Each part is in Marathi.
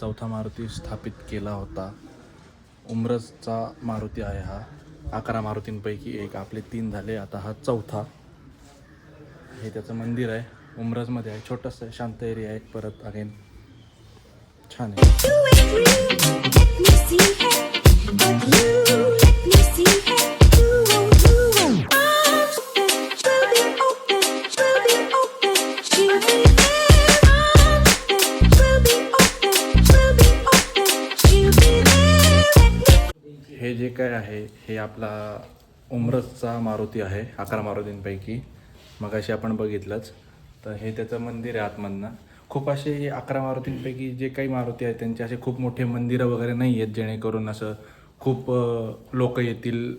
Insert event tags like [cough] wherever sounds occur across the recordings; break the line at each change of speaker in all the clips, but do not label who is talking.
चौथा मारुती स्थापित केला होता. उमरजचा मारुती आहे हा. अकरा मारुतींपैकी एक. आपले तीन झाले. आता हा चौथा. हे त्याचं मंदिर आहे. उमरजमध्ये आहे. छोटंसं आहे शांत एरिया आहे. परत अगेन छान आहे. आपला उमरसचा मारुती आहे अकरा मारुतींपैकी. मग अशी आपण बघितलंच. तर हे त्याचं मंदिर आहे आतमधनं. खूप असे अकरा मारुतींपैकी जे काही मारुती आहेत त्यांचे असे खूप मोठे मंदिरं वगैरे नाही आहेत जेणेकरून असं खूप लोक येतील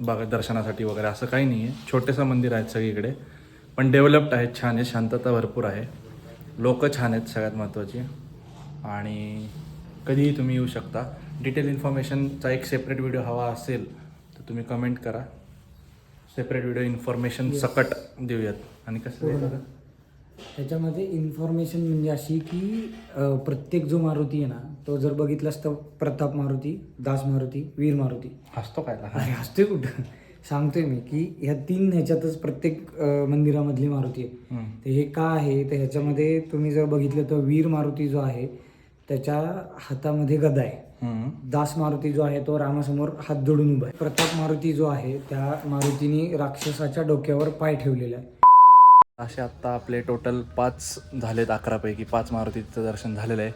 बघा दर्शनासाठी वगैरे. असं काही नाही आहे. छोटेसं मंदिर आहेत सगळीकडे. पण डेव्हलप्ड आहेत छान आहे शांतता भरपूर आहे. लोक छान आहेत सगळ्यात महत्त्वाची. आणि कधीही तुम्ही येऊ शकता. डिटेल इन्फॉर्मेशनचा एक सेपरेट व्हिडिओ हवा असेल तुम्ही कमेंट करा सेपरेट व्हिडिओ इन्फॉर्मेशन सकट देऊयात आणि कसं द्यायचं?
त्याच्यामध्ये इन्फॉर्मेशन म्हणजे अशी की अ, प्रत्येक जो मारुती आहे ना तो जर बघितलास तर प्रताप मारुती दास मारुती वीर मारुती
हसतो काय लहान?
अरे हसतोय कुठं सांगतोय मी की ह्या तीन ह्याच्यातच प्रत्येक अ, मंदिरामधली मारुती आहे
हम्म.
तर हे का आहे तर ह्याच्यामध्ये तुम्ही जर बघितलं तर वीर मारुती जो आहे त्याच्या हातामध्ये गदा आहे. दास मारुती जो आहे तो रामासमोर हात जोडून उभा आहे. प्रताप मारुती जो आहे त्या मारुतीने राक्षसाच्या डोक्यावर पाय ठेवलेला आहे.
असे आत्ता आपले टोटल पाच झालेत अकरापैकी पाच मारुतीचं दर्शन झालेलं आहे.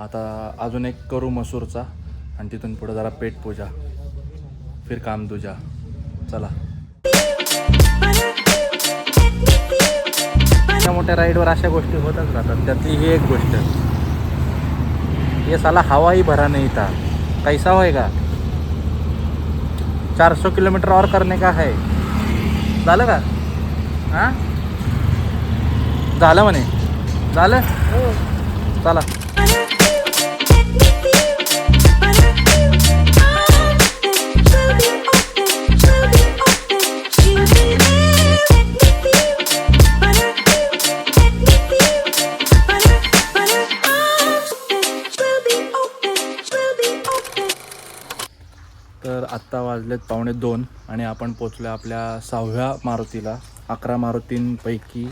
आता अजून एक करू मसूरचा आणि तिथून पुढे जरा पेट पूजा फिर काम तुझा चला. मोठ्या मोठ्या राईडवर अशा गोष्टी होतच राहतात त्यातली ही एक गोष्ट. ये साला हवा ही भरा नहीं था कैसा होएगा चार सौ किलोमीटर और करने का है झालं का? हां? झालं म्हणे. झालं? चला. तर आत्ता वाजलेत पावणे दोन आणि आपण पोचलो आपल्या सहाव्या मारुतीला. अकरा मारुतींपैकी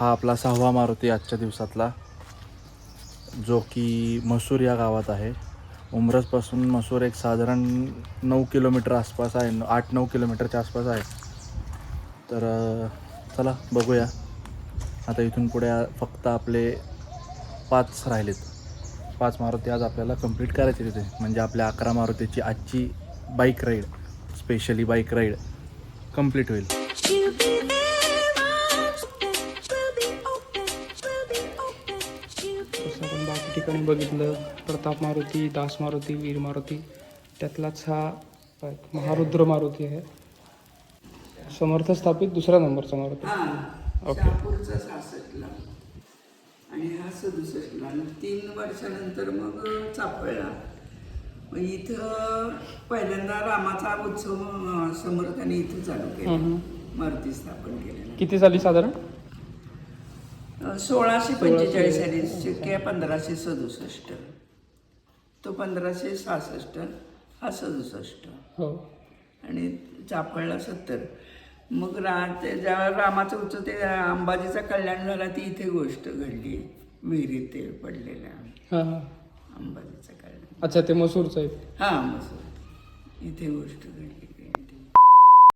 हा आपला सहावा मारुती आजच्या दिवसातला जो की मसूर या गावात आहे. उमरसपासून मसूर एक साधारण नऊ किलोमीटर आसपास आहे आठ नऊ किलोमीटरच्या आसपास आहे. तर चला बघूया. आता इथून पुढे फक्त आपले पाच राहिलेत. पाच मारुती आज आपल्याला कंप्लीट करायची तिथे. म्हणजे आपल्या अकरा मारुतीची आजची bike ride specially bike ride complete होईल.
जसं आपण बाकी ठिकाणी बघितलं प्रताप मारुती दास मारुती वीर मारुती त्यातलाच हा महारुद्र मारुती आहे. समर्थ स्थापित दुसरा नंबरचा मारुती. ओके.
आणि हा सदुसष्टला आणि तीन वर्षानंतर मग चाफळला मग इथं पहिल्यांदा रामाचा उत्सव समर्थाने इथं चालू केला. मारुती स्थापन केलेला.
किती साली साधारण?
सोळाशे पंचेचाळीस साली शक्य पंधराशे सदुसष्ट. तो पंधराशे सहासष्ट हा सदुसष्ट.
हो.
आणि चाफळला सत्तर. मग रा ते ज्या रामाचं उत्सव ते अंबाजीचा कल्याण झाला ती इथे गोष्ट घडली. विहिरीत ते पडलेल्या
हां
अंबाजीचं कल्याण.
अच्छा ते मसूरचं आहे.
हां मग इथे गोष्ट घडली.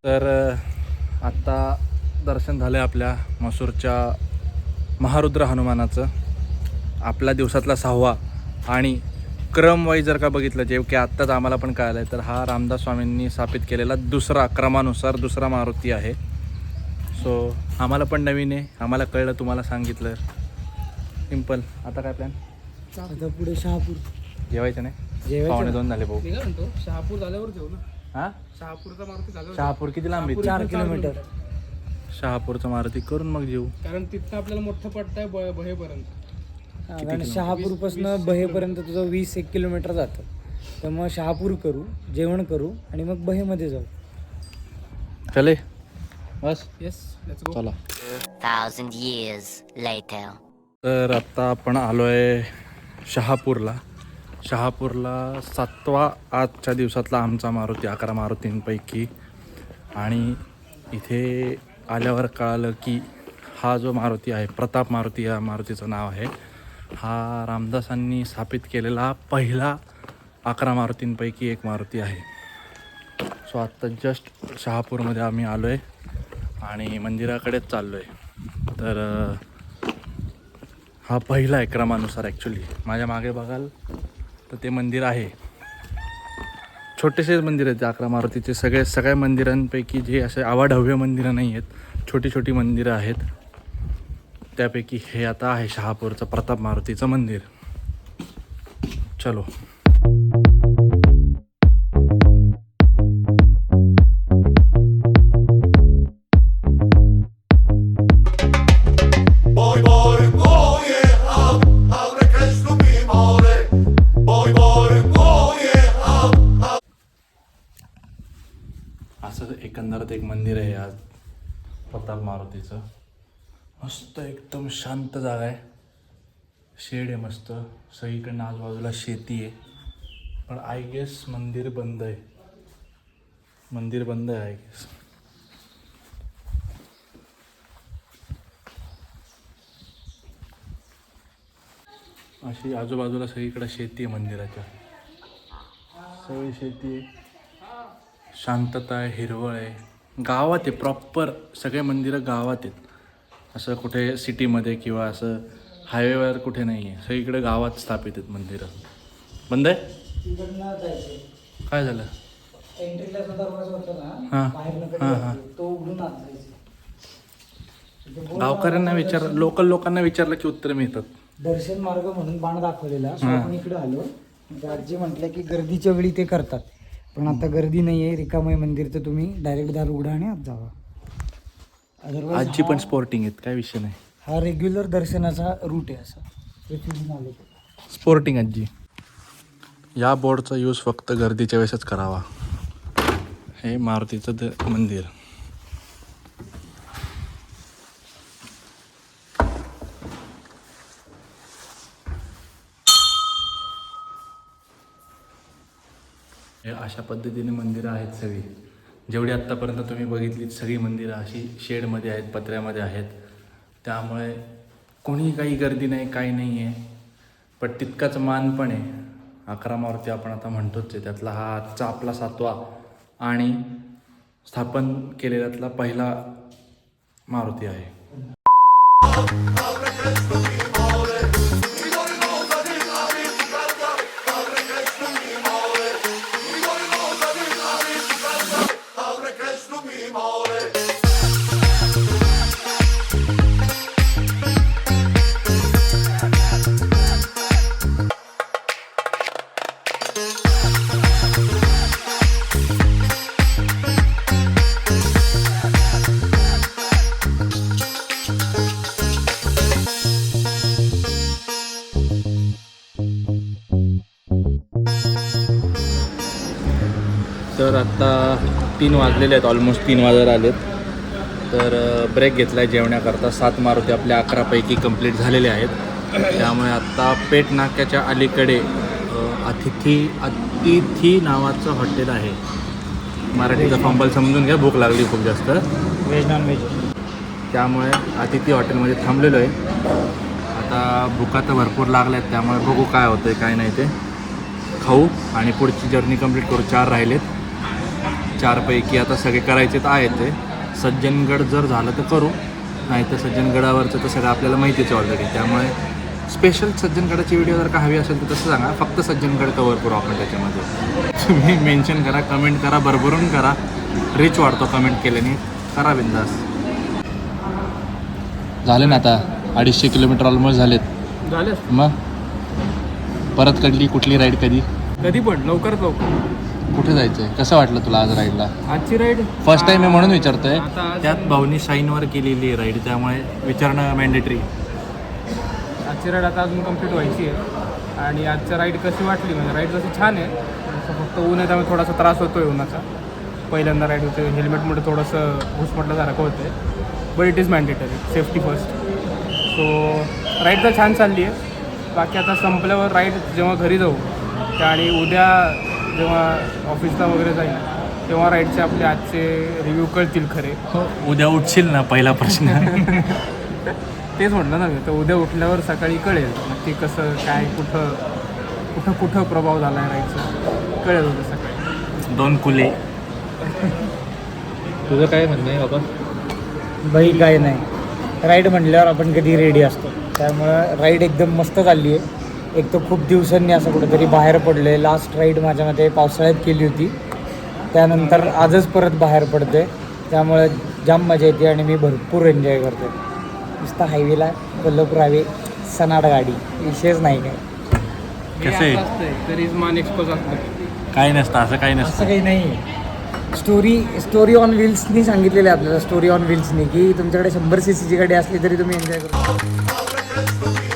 तर आत्ता दर्शन झालं आपल्या मसूरच्या महारुद्र हनुमानाचं. आपल्या दिवसातला सहावा आणि क्रम वाईज जर का बघितलं जे की आत्ताच आम्हाला पण कळालं आहे तर हा रामदास स्वामींनी स्थापित केलेला दुसरा क्रमानुसार दुसरा मारुती आहे. सो आम्हाला पण नवीन आहे. आम्हाला कळलं तुम्हाला सांगितलं. सिंपल आता काय प्लॅन
आता पुढे शहापूर.
जेवायचं नाही?
जेवायचं
पावणे दोन झाले भाऊ.
म्हणतो शहापूर झाल्यावर जेऊ ना.
हां?
शहापूरचा मारुती झाल्यावर
शहापूर किती लांब आहे?
चार किलोमीटर.
शहापूरचं मारुती करून मग जेऊ.
कारण तिथनं आपल्याला मोठं पडतं आहे ब बहेपर्यंत.
हा, कारण शहापूरपासून बहेपर्यंत तुझं वीस एक किलोमीटर जातं. तर मग शहापूर करू जेवण करू आणि मग बहेमध्ये जाऊ.
चले. बस.
येस लेट्स गो
चला.
thousand years later.
तर आत्ता आपण आलो आहे शहापूरला. शहापूरला सातवा आजच्या दिवसातला आमचा मारुती अकरा मारुतींपैकी. आणि इथे आल्यावर कळालं की हा जो मारुती आहे प्रताप मारुती या मारुतीचं नाव आहे. हा रामदासांनी स्थापित केलेला पहिला अकरा मारुतींपैकी एक मारुती आहे. सो आत्ता जस्ट शहापूरमध्ये आम्ही आलो आहे आणि मंदिराकडेच चाललो आहे तर हा पहिला आहे क्रमानुसार ॲक्च्युली माझ्या मागे बघाल तर ते मंदिर आहे. छोटेसेच मंदिर आहेत अकरा मारुतीचे. सगळे सगळ्या मंदिरांपैकी जे असे आवाढव्य मंदिरं नाही आहेत छोटी छोटी मंदिरं आहेत. त्यापैकी हे आता आहे शहापूरचं प्रताप मारुतीचं मंदिर. चलो. मस्त एकदम शांत जागा आहे. शेड आहे मस्त. सगळीकडनं आजूबाजूला शेती आहे. पण आय गेस मंदिर बंद आहे. मंदिर बंद आहे आय गेस अशी आजूबाजूला सगळीकडे शेती आहे मंदिराच्या. सगळी शेती आहे. शांतता आहे हिरवळ आहे. गावात आहे प्रॉपर सगळे मंदिरं गावात आहेत. असं कुठे सिटीमध्ये किंवा असं हायवेवर कुठे नाही आहे सगळीकडे गावात स्थापित आहेत मंदिरं. बंद आहे? काय झालं?
एंट्रीला
हा. हा, हा.
तो उघडून
गावकऱ्यांना विचार लोकल लोकांना विचारलं की उत्तर मिळतात.
दर्शन मार्ग म्हणून बाण दाखवलेला. आपण इकडे आलो. आजी म्हटलं की गर्दीच्या वेळी ते करतात. पण आता गर्दी नाही आहे रिकामय मंदिर तर तुम्ही डायरेक्ट दार उघडा आणि आत जावा. अदरवाईज
आजी पण स्पोर्टिंग आहेत काय विषय नाही.
हा रेग्युलर दर्शनाचा रूट आहे असा. इथून आलो ते.
स्पोर्टिंग आजी. या बोर्डचा यूज फक्त गर्दीच्या वेळेसच करावा. हे मारुतीचं द मंदिर. हे अशा पद्धतीने मंदिरं आहेत सगळी. जेवढी आत्तापर्यंत तुम्ही बघितलीत सगळी मंदिरं अशी शेडमध्ये आहेत पत्र्यामध्ये आहेत. त्यामुळे कोणी काही गर्दी नाही काही नाही आहे पण तितकाच मान पण आहे. अकरा मारुती आपण आता म्हणतोच आहे त्यातला हा आजचा आपला सातवा आणि स्थापन केलेल्यातला पहिला मारुती आहे. तर आत्ता तीन वाजलेले आहेत ऑलमोस्ट तीन वाजायला आलेत. तर ब्रेक घेतला आहे जेवण्याकरता. सात मारुती आपल्या अकरापैकी कंप्लीट झालेले आहेत. त्यामुळे आत्ता पेट नाक्याच्या अलीकडे अतिथी अतिथी नावाचं हॉटेल आहे. मराठीचा फंबल समजून घ्या भूक लागली खूप जास्त.
व्हेज नॉन व्हेज
त्यामुळे अतिथी हॉटेलमध्ये थांबलेलो आहे. आता भुका तर भरपूर लागल्या आहेत त्यामुळे बघू काय होतं आहे काय नाही ते. खाऊ आणि पुढची जर्नी कंप्लीट करू. चार राहिलेत. चारपैकी आता सगळे करायचे तर आहेत ते. सज्जनगड जर झालं तर करू नाही तर सज्जनगडावरचं तर सगळं आपल्याला माहितीच ऑलरेडी त्यामुळे स्पेशल सज्जनगडाची व्हिडिओ जर का हवी असेल तर तसं सांगा. फक्त सज्जनगड कवर करू आपण त्याच्यामध्ये. तुम्ही मेन्शन करा कमेंट करा भरभरून करा. रिच वाढतो कमेंट केल्याने. करा बिंदास. झाले ना आता अडीचशे किलोमीटर ऑलमोस्ट झालेत.
झालं
मग? परत कडली कुठली राईड कधी?
कधी पण लवकरात लवकर.
कुठे जायचं आहे कसं वाटलं तुला आज राईडला
आजची राईड
फर्स्ट टाइम आहे म्हणून विचारतोय.
आता आज-
त्यात भाऊनी शाईनवर केलेली आहे राईड त्यामुळे विचारणं मॅन्डेटरी
आजची राईड आता अजून कंप्लीट व्हायची आहे. आणि आजच्या राईड कशी वाटली? म्हणजे राईड तशी छान आहे असं फक्त ऊन आहे त्यामुळे थोडासा त्रास होतो आहे उन्हाचा. पहिल्यांदा राईड होते हेल्मेटमुळे थोडंसं घुसमटल्यासारखं होतं but it is mandatory safety first so ride तर छान चालली आहे. बाकी आता संपल्यावर राईड जेव्हा घरी जाऊ त्या आणि उद्या जेव्हा ऑफिसला वगैरे जाईल तेव्हा राईडचे आपले आजचे रिव्ह्यू कळतील खरे.
हो उद्या उठशील ना पहिला प्रश्न. [laughs]
तेच म्हटलं ना मी तर उद्या उठल्यावर सकाळी कळेल नक्की कसं काय कुठं कुठं कुठं प्रभाव झाला आहे राईडचा कळेल उद्या सकाळी.
दोन कुले. [laughs]
तुझं काय म्हणणं आहे बाबा?
बाई काय नाही. राईड म्हटल्यावर आपण कधी रेडी असतो. त्यामुळं राईड एकदम मस्त चालली आहे. एक तर खूप दिवसांनी असं कुठेतरी बाहेर पडलो आहे लास्ट राईड माझ्या मते पावसाळ्यात केली होती. त्यानंतर आजच परत बाहेर पडते त्यामुळे जाम मजा येते आणि मी भरपूर एन्जॉय करतो नुसतं हायवेला कोल्हापूर हायवे सनाड गाडी विषयच नाही काय.
कसं आहे?
तरीच मान एक्सपोज असतं
काही नसतं असं काही नसतं.
असं काही नाही. स्टोरी स्टोरी ऑन व्हील्सनी सांगितलेलं आहे आपल्याला स्टोरी ऑन व्हील्सनी की तुमच्याकडे शंभर सी सीची गाडी असली तरी तुम्ही एन्जॉय करू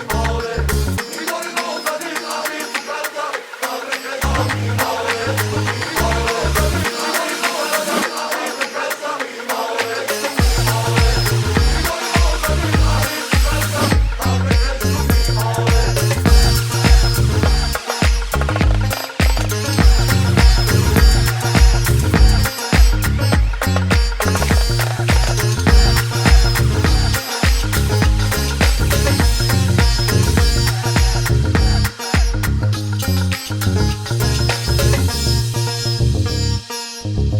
आता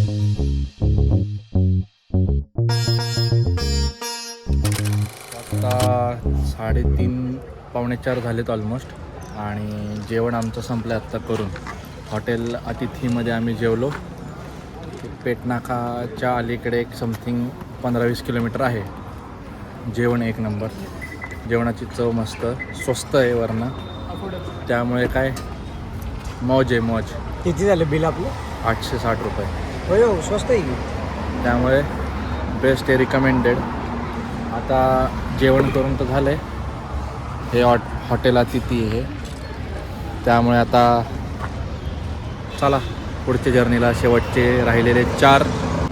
साडेतीन पावणे चार झालेत ऑलमोस्ट आणि जेवण आमचं संपलं आत्ता करून. हॉटेल अतिथीमध्ये आम्ही जेवलो. पेटनाकाच्या अलीकडे एक समथिंग पंधरा वीस किलोमीटर आहे. जेवण एक नंबर. जेवणाची चव मस्त स्वस्त आहे वरनं. त्यामुळे काय? मौज आहे मौज.
किती झालं बिल आपलं?
आठशे साठ रुपये.
होय हो स्वस्त आहे की?
त्यामुळे बेस्ट आहे रिकमेंडेड आता जेवण करून तर झालं आहे हे हॉट हॉटेल अतिथी आहे त्यामुळे आता चला पुढच्या जर्नीला शेवटचे राहिलेले चार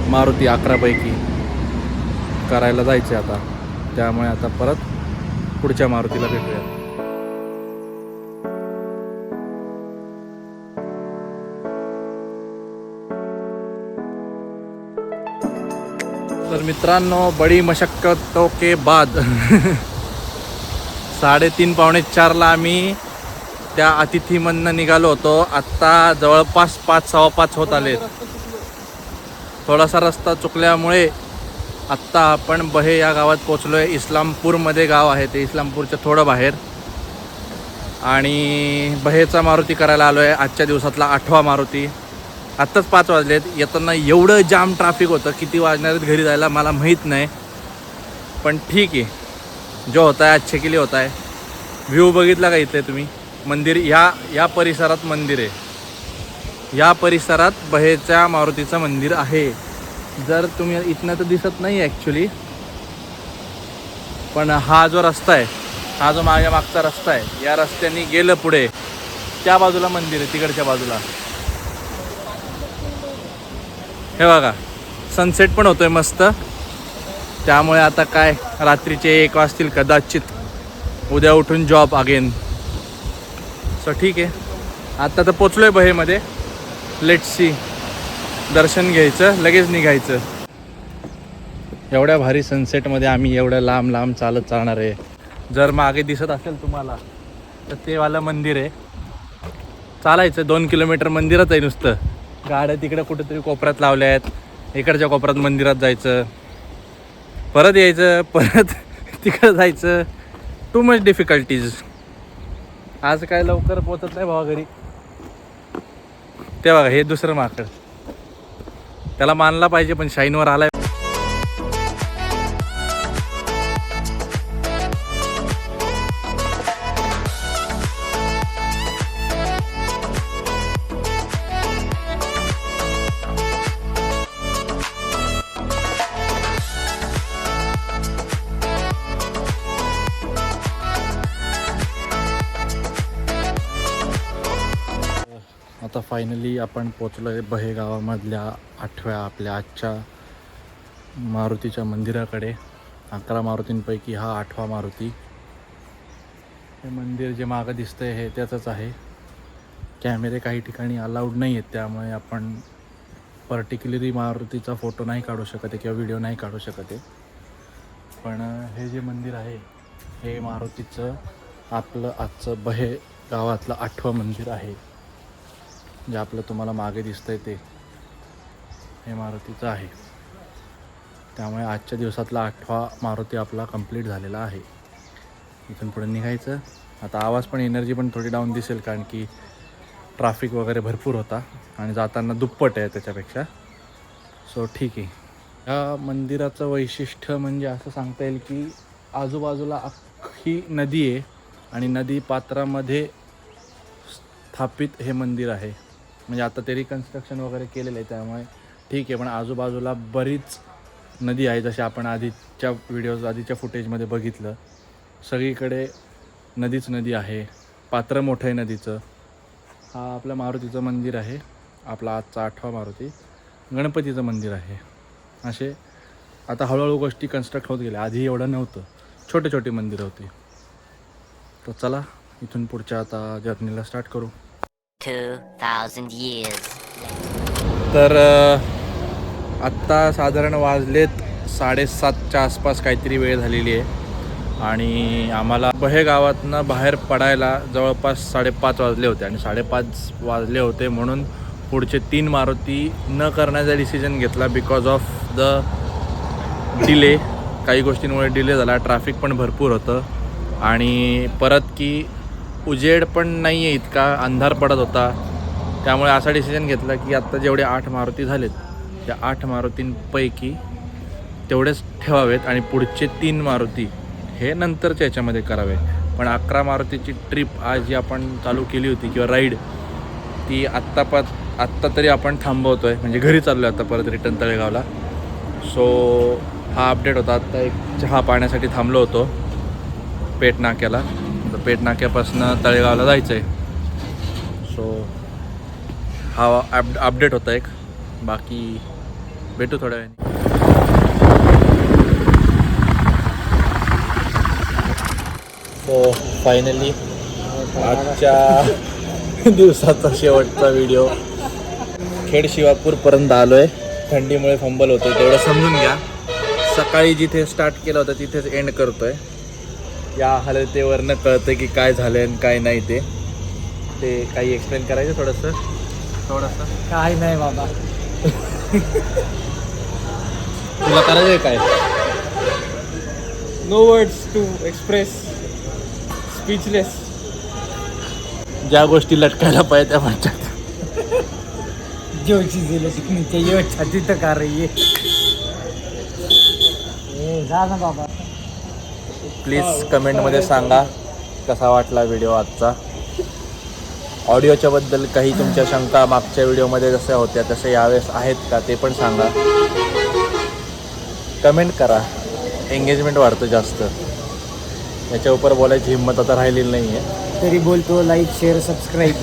मारुती अकरापैकी करायला जायचे आता. त्यामुळे आता परत पुढच्या मारुतीला भेटूया तर मित्रांनो बडी मशक्कतों के बाद. साडेतीन पावणे चारला आम्ही त्या अतिथीमधनं निघालो होतो. आत्ता जवळपास पाच सव्वा पाच होत आले थोडासा रस्ता चुकल्यामुळे आत्ता आपण बहे या गावात पोचलो आहे इस्लामपूरमध्ये गाव आहे ते इस्लामपूरच्या थोडं बाहेर. आणि बहेचा मारुती करायला आलो आहे आजच्या दिवसातला आठवा मारुती. आत्ताच पाच वाजलेत. येताना एवढं जाम ट्रॅफिक होतं. किती वाजणार आहेत घरी जायला मला माहीत नाही. पण ठीक आहे. जो होता आहे अच्छे किली लिए होता व्ह्यू बघितला का इथे तुम्ही? मंदिर या या परिसरात मंदिर आहे. या परिसरात बहेच्या मारुतीचं मंदिर आहे. जर तुम्ही इथनं तर दिसत नाही ॲक्च्युली पण हा जो रस्ता आहे हा जो माझ्या मागचा रस्ता आहे या रस्त्याने गेलं पुढे. त्या बाजूला मंदिर आहे तिकडच्या बाजूला. हे बघा सनसेट पण होतोय मस्त. त्यामुळे आता काय रात्रीचे एक वाजतील कदाचित. उद्या उठून जॉब अगेन सो ठीक आहे. आता तर पोचलोय बहेमध्ये. लेट सी दर्शन घ्यायचं लगेच निघायचं. एवढ्या भारी सनसेटमध्ये आम्ही एवढ्या लांब लांब चालत चालणार आहे. जर मागे दिसत असेल तुम्हाला तर तेवालं मंदिर आहे. चालायचं दोन किलोमीटर मंदिरच आहे नुसतं. गाड्या तिकडे कुठेतरी कोपऱ्यात लावल्या आहेत. इकडच्या कोपऱ्यात मंदिरात जायचं. परत यायचं परत [laughs] तिकडं जायचं. टू मच डिफिकल्टीज आज काय लवकर पोचत नाही भावा घरी. ते बघा हे दुसरं माकड. त्याला मानला पाहिजे पण शाईनवर आलाय. फायनली आपण पोचलो आहे बहेगावामधल्या आठव्या आपल्या आजच्या मारुतीच्या मंदिराकडे. अकरा मारुतींपैकी हा आठवा मारुती. हे मंदिर जे मागं दिसतं आहे हे त्याचंच आहे. कॅमेरे काही ठिकाणी अलाउड नाही आहेत त्यामुळे आपण पर्टिक्युलरली मारुतीचा फोटो नाही काढू शकत आहे किंवा व्हिडिओ नाही काढू शकत आहे. पण हे जे मंदिर आहे हे मारुतीचं आपलं आजचं बहे गावातलं आठवं मंदिर आहे. जे आपलं तुम्हाला मागे दिसतंय ते हे मारुतीचं आहे. त्यामुळे आजच्या दिवसातला आठवा मारुती आपला कंप्लीट झालेला आहे. इथून पुढे निघायचं. आता आवाज पण एनर्जी पण थोडी डाऊन दिसेल कारण की ट्रॅफिक वगैरे भरपूर होता आणि जाताना दुप्पट आहे त्याच्यापेक्षा. सो ठीक आहे. या मंदिराचं वैशिष्ट्य म्हणजे असं सांगता येईल की आजूबाजूला अख्खी नदी आहे आणि नदी पात्रामध्ये स्थापित हे मंदिर आहे. म्हणजे आता ते रिकन्स्ट्रक्शन वगैरे केलेलं आहे त्यामुळे ठीक आहे पण आजूबाजूला बरीच नदी आहे जसे आपण आधीच्या व्हिडिओज आधीच्या फुटेजमध्ये बघितलं. सगळीकडे नदीच नदी आहे पात्र मोठं आहे नदीचं. हा आपल्या मारुतीचं मंदिर आहे आपला आजचा आठवा मारुती. गणपतीचं मंदिर आहे. असे आता हळूहळू गोष्टी कन्स्ट्रक्ट होत गेल्या. आधी एवढं नव्हतं. छोटे छोटे मंदिरं होती. तर चला इथून पुढच्या आता जर्नीला स्टार्ट करू. तर आत्ता साधारण वाजलेत साडेसातच्या आसपास काहीतरी वेळ झालेली आहे. आणि आम्हाला बहे गावातनं बाहेर पडायला जवळपास साडेपाच वाजले होते आणि साडेपाच वाजले होते म्हणून पुढचे तीन मारुती न करण्याचा डिसिजन घेतला बिकॉज ऑफ द डिले काही गोष्टींमुळे डिले झाला. ट्रॅफिक पण भरपूर होतं. आणि परत की उजेड पण नाही आहे इतका अंधार पडत होता. त्यामुळे असा डिसिजन घेतला की आत्ता जेवढे आठ मारुती झालेत त्या आठ मारुतींपैकी तेवढेच ठेवावेत आणि पुढचे तीन मारुती हे नंतरच्या याच्यामध्ये करावे. पण अकरा मारुतीची ट्रिप आज जी आपण चालू केली होती किंवा राईड ती आत्ता पत आत्ता तरी आपण थांबवतो आहे म्हणजे घरी चाललो आहे आता परत रिटर्न तळेगावला. सो हा अपडेट होता. आत्ता एक चहा पाण्यासाठी थांबलो होतो. पेट नाक्याला. तर नाक्यापासून तळेगावला जायचं आहे सो हा अप अपडेट होता एक. बाकी भेटू थोड्या वेळाने. सो फायनली आजच्या [laughs] दिवसाचा शेवटचा व्हिडिओ खेड शिवापूरपर्यंत आलो आहे थंडीमुळे फंबल होतो तेवढं समजून घ्या. सकाळी जिथे स्टार्ट केलं होतं तिथेच एंड करतो आहे या हालतेवरनं कळतं की काय झालं आणि काय नाही ते. ते काही एक्सप्लेन करायचं थोडंसं? थोडंसं?
काय नाही बाबा.
तुला करायचं आहे काय?
No words to express speechless
ज्या गोष्टी लटकायला पाहिजे त्या म्हणतात
जो चीज लटकनी चाहिए वो छाती तक आ रही है ए जा ना बाबा.
प्लीज कमेंटमध्ये सांगा कसा वाटला व्हिडिओ आजचा. ऑडिओच्या बद्दल काही तुमच्या शंका मागच्या व्हिडिओमध्ये जशा होत्या तसे यावेळेस आहेत का ते पण सांगा. कमेंट करा. एंगेजमेंट वाढतं जास्त. याच्या उपर बोलायची हिंमत आता राहिलेली नाही आहे
तरी बोलतो लाईक शेअर सबस्क्राईब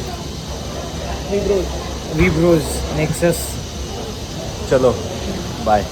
विब्रोज नेक्सस
चलो बाय